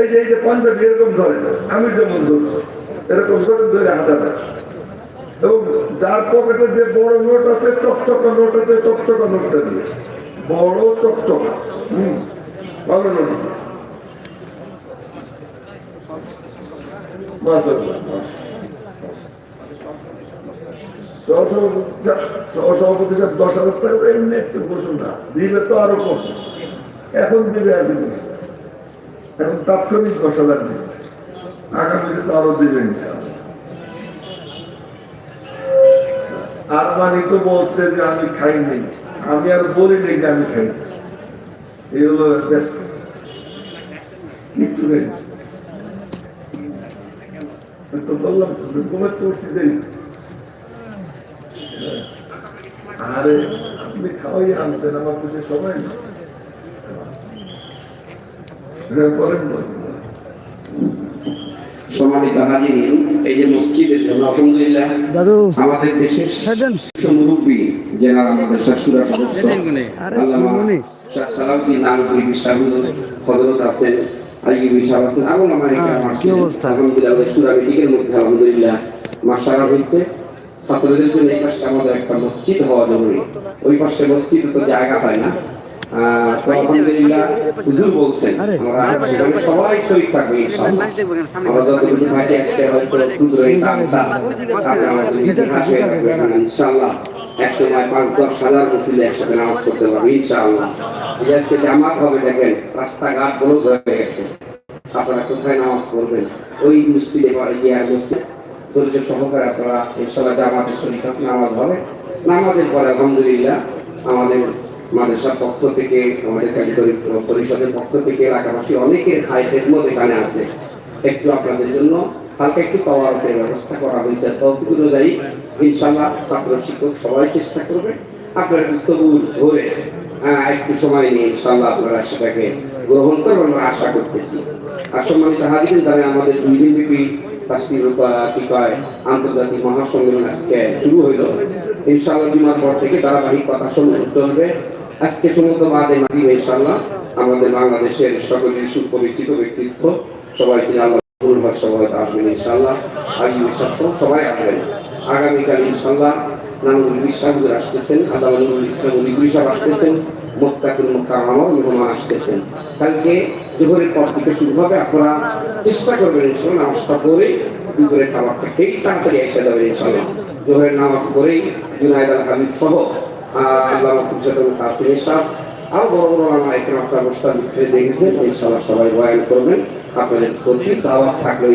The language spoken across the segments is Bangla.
এই যে এই যে পাঞ্জাবি এরকম আমি যেমন ধরছি, এরকম ধরে এবং যার পকেটে যে বড় নোট আছে, চকচকা নোট আছে, চকচকা নোটটা দিয়ে। বড় হম, ভালো নোট দশ হাজার টাকা এমনি একটু বসুন না, দিলে তো আরও কম। এখন দিবে আর দিবে না। এখন তাৎক্ষণিক দশ হাজার দিচ্ছে আগামীতে তো আরও দিবে ইনশাআল্লাহ। আর মানি তো বলছে যে আমি খাই নাই আমি আর বলি নাই যে আমি খাই এই হলো ব্যস্ত কিচ্ছু নেই তো বললাম, ঘুমের তো দেরি আরে, আপনি খাওয়াই আনতেন, আমার তো সে সময় বলেন। সম্মানিত হাজির এই যে মসজিদের আলহামদুলিল্লাহ আমাদের দেশের মুরব্বী জেনারেল আমাদের শাশুড়া সদস্য আরে আল্লামা। শাহ সালাউদ্দিন নানপুরি বিশ্বাস হজরত আছেন আলিগি বিশ্বাস আছেন আবুল আমার হ্যাঁ, কি অবস্থা? আলহামদুলিল্লাহ সুরা মিটিংয়ের মধ্যে আলহামদুলিল্লাহ মাসারা হয়েছে ছাত্রদের জন্য এই পাশে আমাদের একটা মসজিদ হওয়া জরুরি। ওই পাশে মসজিদ তো জায়গা হয় না। আলহামদুলিল্লাহ হুজুর বলছেন আমরা সেখানে সবাই শরীর থাকবে ইনশাআল্লাহ আমরা যতটুকু থাকি আজকে হয়তো ক্ষুদ্র এই দামটা তারপরে আমাদের ইতিহাস হয়ে থাকবে এখানে ইনশাআল্লাহ এক সময় পাঁচ দশ হাজার মুসলিম একসাথে নামাজ পড়তে পারবে ইনশাআল্লাহ আজকে জামাত হবে দেখেন রাস্তাঘাট বড় হয়ে গেছে। আপনারা কোথায় নামাজ পড়বেন? ওই মসজিদে বা ইয়ার মসজিদ। ধৈর্য সহকারে আপনারা ইনশাআল্লাহ জামাতের শরীর নামাজ হবে। নামাজের পরে আলহামদুলিল্লাহ আমাদের মাদ্রাসার পক্ষ থেকে আমাদের কারিগরি পরিষদের পক্ষ থেকে এলাকাবাসী অনেকের হাই খেদমত এখানে আছে। একটু আপনাদের জন্য হালকা একটু পাওয়ার ব্যবস্থা করা হয়েছে। তৌফিক অনুযায়ী ইনশাল্লাহ ছাত্র শিক্ষক সবাই চেষ্টা করবে। আপনারা একটু সবুর ধরে হ্যাঁ, একটু সময় নিয়ে ইনশাল্লাহ আপনারা সেটাকে গ্রহণ করবেন আমরা আশা করতেছি। আর সম্মানিত হাজির দ্বারা আমাদের দুই দিন ব্যাপী তাফসির কি কয় আন্তর্জাতিক মহাসম্মেলন আজকে শুরু হইল। ইনশাআল্লাহ জুমার পর থেকে ধারাবাহিক কথা শুনতে চলবে আজকে সমুদ্র বাদে মারিবে ইনশাআল্লাহ। আমাদের বাংলাদেশের সকলের সুপরিচিত ব্যক্তিত্ব। সবাই চিনে আল্লাহ ভাগ সবাই আসবেন, ইনশাআল্লাহ। আগে বিশ্বাস সবাই আসবেন। আগামীকাল, ইনশাআল্লাহ, নানুল বিশ্বাস আসতেছেন আদালুল ইসলাম অলি সাহেব আসতেছেন মোত্তাকুল মুকাররম মেহমান আসতেছেন। কালকে জোহরের পর থেকে শুরু হবে, আপনারা চেষ্টা করবেন, ইনশাআল্লাহ, নামাজটা পড়ে দুপুরে খাবারটা খেয়ে তাড়াতাড়ি এসে যাবেন, ইনশাআল্লাহ। জোহরের নামাজ পড়েই জুনায়দ আল হাবিব সহ আরও বড় বড় সবাই করবেন।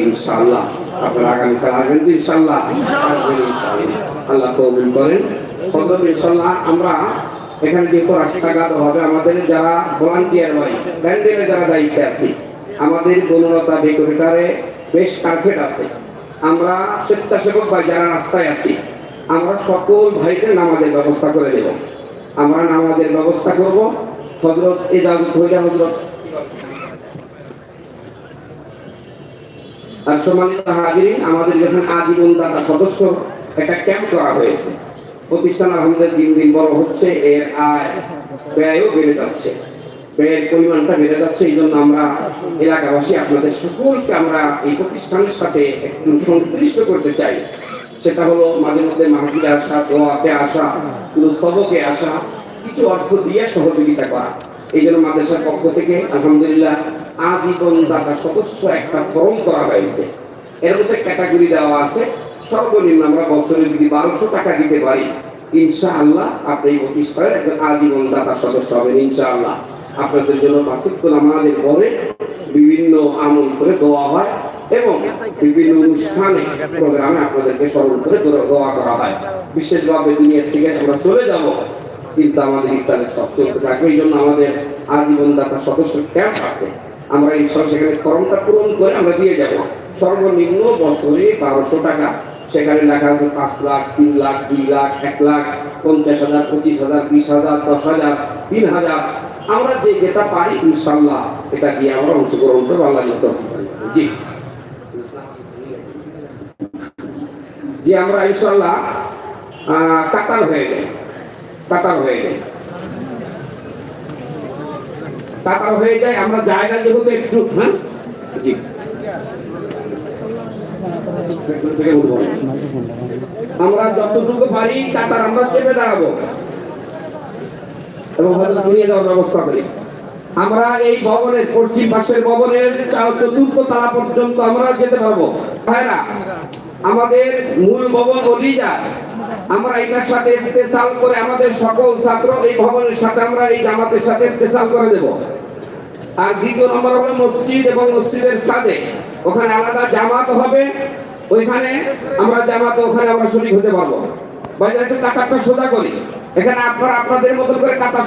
ইনশাআল্লাহ আল্লাহ করেন। ফজল ইনশাআল্লাহ আমরা এখানে যেহেতু রাস্তাঘাট হবে, আমাদের যারা ভলান্টিয়ার ব্যান্ডেলে যারা দায়িত্বে আছি, আমাদের বনলতা ডেকোরেটারে বেশ কার্পেট আছে। আমরা স্বেচ্ছাসেবক বা যারা রাস্তায় আছি আমরা সকল ভাইকে নামাজের ব্যবস্থা করে দেব। আমরা নামাজের ব্যবস্থা করব। হজরত এজাজত হইলে হজরত আর সম্মানিত হাজিরিন, আমাদের যখন আজীবন দাতা সদস্য একটা ক্যাম্প করা হয়েছে, প্রতিষ্ঠান আমাদের দিন দিন বড় হচ্ছে, এর আয় ব্যয়ও বেড়ে যাচ্ছে, ব্যয়ের পরিমাণটা বেড়ে যাচ্ছে এই জন্য আমরা এলাকাবাসী আপনাদের সকলকে আমরা এই প্রতিষ্ঠানের সাথে একটু সংশ্লিষ্ট করতে চাই। সেটা হলো মাঝে মধ্যে মাহফিলে আসা, দোয়াতে আসা কোনো সবকে আসা, কিছু অর্থ দিয়ে সহযোগিতা করা। এই জন্য মাদ্রাসার পক্ষ থেকে আলহামদুলিল্লাহ আজীবন দাতা সদস্য একটা ফর্ম করা হয়েছে। এর মধ্যে ক্যাটাগরি দেওয়া আছে। সর্বনিম্ন আমরা বছরে যদি বারোশো টাকা দিতে পারি, ইনশাআল্লাহ আপনি এই প্রতিষ্ঠানের একজন আজীবন দাতা সদস্য হবেন, ইনশাআল্লাহ। আপনাদের জন্য পাঁচক্য নামাজের পরে বিভিন্ন আমল করে দেওয়া হয়। এবং বিভিন্ন অনুষ্ঠানে প্রোগ্রামে আপনাদেরকে স্মরণ করে দোয়া- করা হয়। বিশেষভাবে দুনিয়ার থেকে আমরা চলে যাব, কিন্তু আমাদের ইসলামের সব চলতে থাকবে। এই জন্য আমাদের আজীবন দাতা সদস্য ক্যাম্প আছে। আমরা ইনশাল্লাহ সেখানে ফর্মটা পূরণ করে আমরা দিয়ে যাব। সর্বনিম্ন বছরে বারোশো টাকা। সেখানে লেখা আছে পাঁচ লাখ, তিন লাখ, দুই লাখ, এক লাখ, পঞ্চাশ হাজার, পঁচিশ হাজার, বিশ হাজার, দশ হাজার, তিন হাজার। আমরা যে যেটা পারি ইনশাল্লাহ, এটা দিয়ে আমরা অংশগ্রহণ করব। আল্লাহ। জি। যে আমরা ইনশাল্লাহ কাতার হয়ে যাই, কাতার হয়ে যাই। কাতার হয়ে যায় আমরা জায়গা যেহেতু একটু হ্যাঁ? জি। না। আমরা যতটুকু পারি কাতার, আমরা চেপে দাঁড়াবো। এবং হয়তো নিয়ে যাওয়ার ব্যবস্থা করি। আমরা এই ভবনের, পশ্চিম পাশের ভবনের চতুর্থ তালা পর্যন্ত আমরা যেতে পারব। ভাইরা আমাদের মূল ভবন অলিজা আমরা এটার সাথে ইত্তেসাল করে আমাদের সকল ছাত্র এই ভবনের সাথে আমরা এই জামাতের সাথে ইত্তেসাল করে দেব। আর দ্বিতীয় নম্বর হলো মসজিদ এবং মসজিদের সাথে ওখানে আলাদা জামাত হবে। ওইখানে আমরা জামাতে ওখানে আমরা শরীর হতে পারব। ভাই একটু কাতারটা সোজা করি। এখানে আপনারা আপনাদের মতো করে কাতার